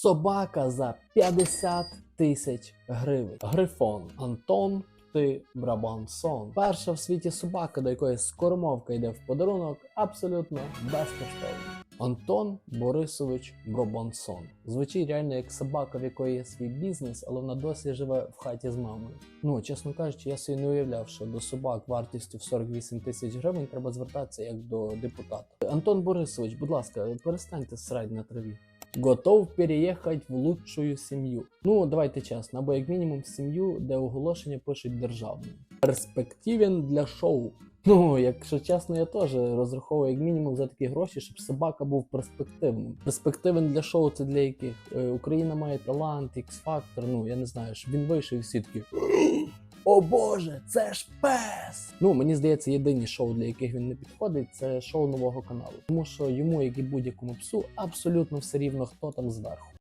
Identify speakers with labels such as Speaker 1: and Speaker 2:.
Speaker 1: Собака за 50 тисяч гривень. Грифон Антон. Ти Брабансон. Перша в світі собака, до якої скормовка йде в подарунок, абсолютно безкоштовно. Антон Борисович Бробансон. Звучить реально як собака, в якої є свій бізнес, але вона досі живе в хаті з мамою. Ну, чесно кажучи, я собі не уявляв, що до собак вартістю в 48 тисяч гривень треба звертатися як до депутата. Антон Борисович, будь ласка, перестаньте срать на траві. Готов переїхати в лучшую сім'ю. Ну, давайте чесно, або як мінімум сім'ю, де оголошення пишуть державним. Перспективен для шоу. Ну, якщо чесно, я теж розраховую як мінімум за такі гроші, щоб собака був перспективним. Перспективен для шоу це для яких? Е, Україна має талант, X-Factor, ну я не знаю, щоб він вийшов і всі. О Боже, це ж пес! Ну мені здається, єдині шоу, для яких він не підходить, це шоу нового каналу. Тому що йому, як і будь-якому псу, абсолютно все рівно, хто там зверху.